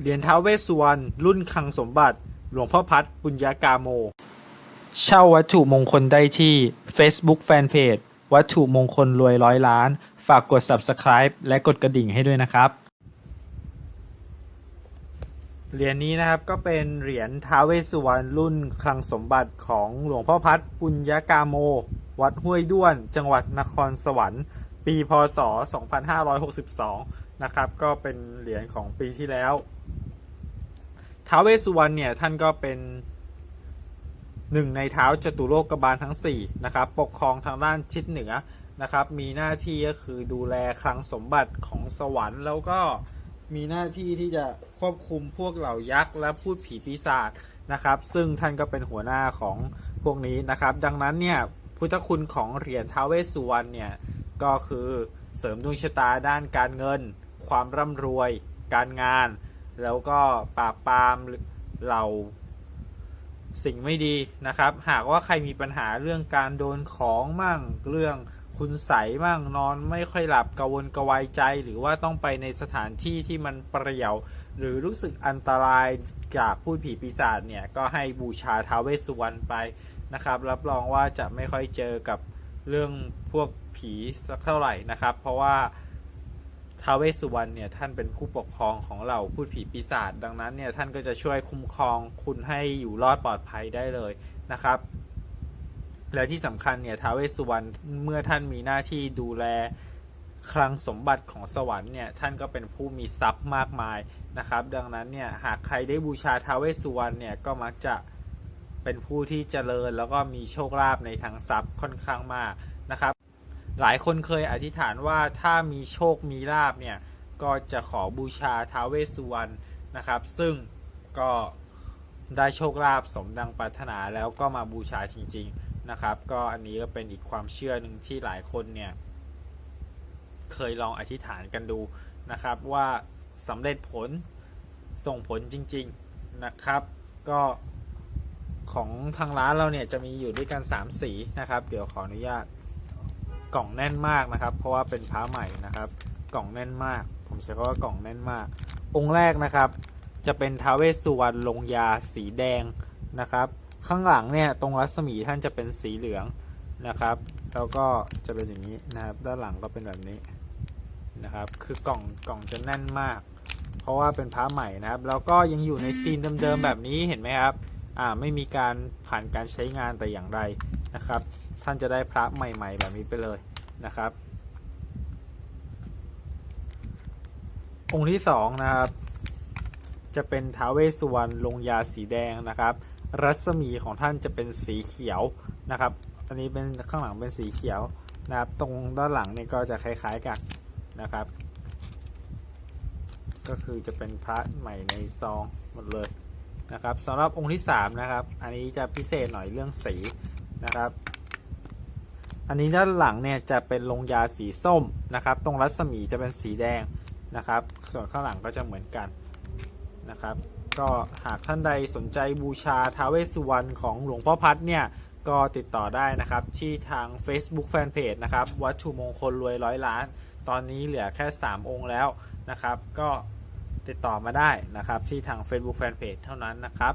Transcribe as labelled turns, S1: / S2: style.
S1: เหรียญท้าวเวสสุวรรณรุ่นคลังสมบัติ หลวงพ่อพัดปุญญากาโม เช่าวัตถุมงคลได้ที่ Facebook Fanpage วัตถุมงคลรวยร้อยล้าน ฝากกด Subscribe และกดกระดิ่งให้ด้วยนะครับ เหรียญนี้นะครับก็เป็นเหรียญท้าวเวสสุวรรณรุ่นคลังสมบัติของหลวงพ่อพัดปุญญากาโม วัดห้วยด้วน จังหวัดนครสวรรค์ ปีพศ 2562 นะครับ ก็เป็นเหรียญของปีที่แล้วท้าวเวสสุวรรณเนี่ยท่านก็เป็นหนึ่งในเท้าจตุโลกบาลทั้ง4นะครับปกครองทางด้านทิศเหนือนะครับมีหน้าที่ก็คือดูแลคลังสมบัติของสวรรค์ แล้วก็มีหน้าที่ที่จะควบคุมพวกเหล่ายักษ์และพูดผีปีศาจนะครับ ซึ่งท่านก็เป็นหัวหน้าของพวกนี้นะครับ ดังนั้นเนี่ยพุทธคุณของเหรียญท้าวเวสสุวรรณเนี่ยก็คือเสริมดวงชะตาด้านการเงิน ความร่ำรวย การงาน แล้วก็ปราบปรามเหล่าสิ่งไม่ดีนะครับ หากว่าใครมีปัญหาเรื่องการโดนของมั่ง เรื่องคุณใสมั่งนอนไม่ค่อยหลับกระวนกระวายใจ หรือว่าต้องไปในสถานที่ที่มันเปรี่ยว หรือรู้สึกอันตรายจากพูดผีปีศาจเนี่ยก็ให้บูชาท้าวเวสสุวรรณไปนะครับ รับรองว่าจะไม่ค่อยเจอกับเรื่องพวกผีสักเท่าไหร่นะครับ เพราะว่า ท้าวเวสสุวรรณเนี่ยท่านเป็นผู้ปกครองของเราพูดผีปีศาจดังนั้นเนี่ยท่านก็จะช่วยคุ้มครองคุณให้อยู่รอดปลอดภัยได้เลยนะครับ และที่สำคัญเนี่ยท้าวเวสสุวรรณเมื่อท่านมีหน้าที่ดูแลคลังสมบัติของสวรรค์เนี่ยท่านก็เป็นผู้มีทรัพย์มากมายนะครับ ดังนั้นเนี่ยหากใครได้บูชาท้าวเวสสุวรรณเนี่ยก็มักจะเป็นผู้ที่เจริญแล้วก็มีโชคลาภในทางทรัพย์ค่อนข้างมากนะครับ หลายคนเคยอธิษฐานว่าถ้ามีโชคมีลาบเนี่ย ก็จะขอบูชาท้าวเวสสุวรรณนะครับ ซึ่งก็ได้โชคลาภสมดังปรารถนาแล้วก็มาบูชาจริง ๆนะครับ ก็อันนี้ก็เป็นอีกความเชื่อหนึ่งที่หลายคนเนี่ย เคยลองอธิษฐานกันดูนะครับว่าสำเร็จผลส่งผลจริง ๆนะครับ ก็ของทางร้านเราเนี่ยจะมีอยู่ด้วยกัน 3 สีนะครับ เดี๋ยวขออนุญาต กล่องแน่นมากนะครับ เพราะว่าเป็นพระใหม่นะครับ กล่องแน่นมาก ผมใช้คำว่ากล่องแน่นมาก องค์แรกนะครับ จะเป็นท้าเวสสุวรรณลงยาสีแดงนะครับ ข้างหลังเนี่ยตรงรัศมีท่านจะเป็นสีเหลืองนะครับ แล้วก็จะเป็นอย่างนี้นะครับ ด้านหลังก็เป็นแบบนี้นะครับ คือกล่องกล่องจะแน่นมาก เพราะว่าเป็นพระใหม่นะครับ แล้วก็ยังอยู่ในซีนเดิมๆแบบนี้เห็นไหมครับ ไม่มีการผ่านการใช้งานแต่อย่างใดนะครับ ท่านจะได้พระใหม่ ๆ แบบนี้ไปเลยนะครับ องค์ที่สองนะครับ จะเป็นท้าวเวสสุวรรณลงยาสีแดงนะครับ รัศมีของท่านจะเป็นสีเขียวนะครับ อันนี้เป็นข้างหลังเป็นสีเขียวนะครับ ตรงด้านหลังเนี่ยก็จะคล้ายๆกันนะครับ ก็คือจะเป็นพระใหม่ในซองหมดเลย นะครับสำหรับองค์ที่สามนะครับอันนี้จะพิเศษหน่อยเรื่องสีนะครับ อันนี้ด้านหลังเนี่ยจะเป็นลงยาสีส้มนะครับ ตรงรัศมีจะเป็นสีแดงนะครับ ส่วนข้างหลังก็จะเหมือนกันนะครับ ก็หากท่านใดสนใจบูชาท้าวเวสสุวรรณของหลวงพ่อพัดเนี่ยก็ติดต่อได้นะครับ ที่ทาง Facebook Fanpage นะครับ วัตถุมงคลรวยร้อยล้าน ตอนนี้เหลือแค่ 3 องค์แล้วนะครับ ก็ ติดต่อมาได้นะครับ ที่ทาง Facebook Fanpage เท่านั้นนะครับ